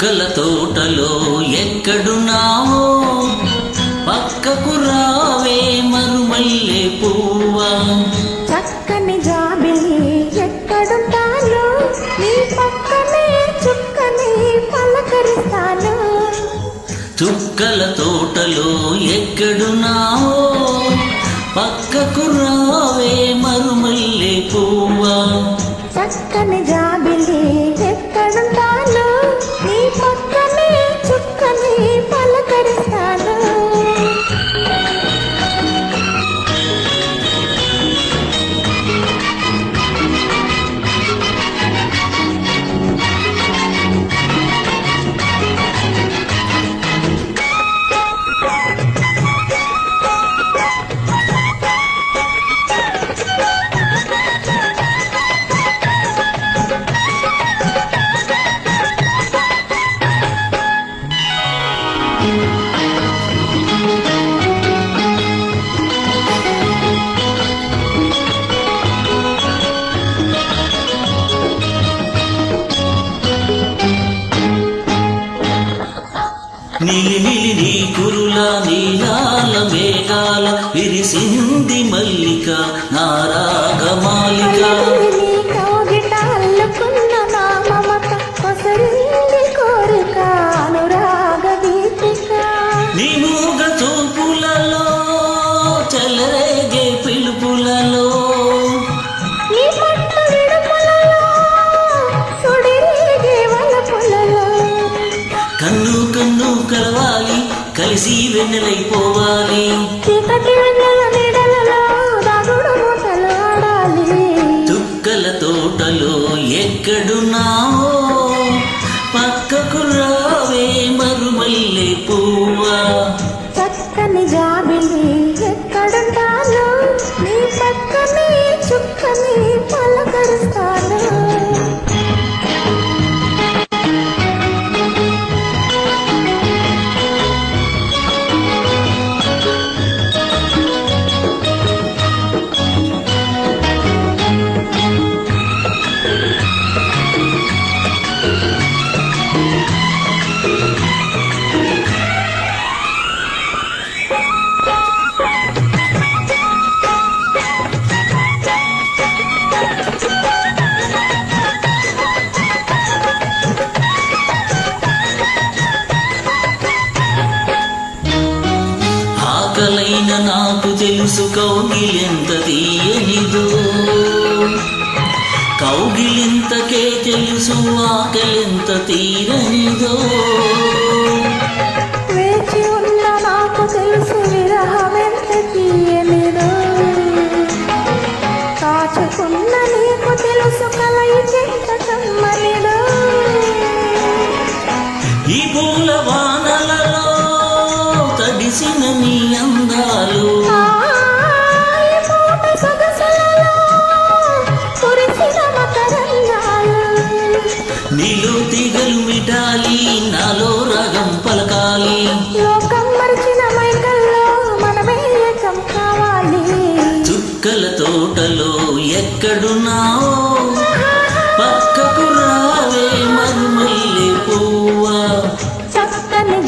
చుక్కల తోటలో ఎక్కడున్నావో? పక్కకు రావే మరుమల్లె పువ్వా. చక్కని జాబిలి ఎక్కడుంటాను? నీ పక్కనే చుక్కని పలకరిస్తాను. చుక్కల తోటలో ఎక్కడున్నావో? పక్కకు రావే మరుమల్లె పువ్వా. చక్కని జాబిలి నిలి నీ కురుల నీలాల మేఘాల విరిసింది మల్లిక నారాగమాలిక కన్ను కలవాలి కలిసి వెన్నెలైపోవాలి. చుక్కల తోటలో ఎక్కడున్నావో? పక్కకు రావే మరుమల్లె పువ్వా? చక్కని జాబిలి ఎక్కడుంటాను? నీ పక్కనే చుక్కని పలకరుస్తాను. తెలుసు కౌగిలెంత తీయనిదో. కౌగిలింతకే తెలుసు ఆకలెంత తీరనిదో. వేచి ఉన్న నాకు తెలుసు విరహం ఎంత తీయనిదో. కాచుకున్న నీకు తెలుసు కలయికెంత కమ్మనిదో. ఈ పూల నీలో తీగలు మిటాలి నాలో రాగం పలకాలి. చుక్కల తోటలో ఎక్కడున్నా పక్కకు రావే మరుమల్లె పువ్వా చక్కని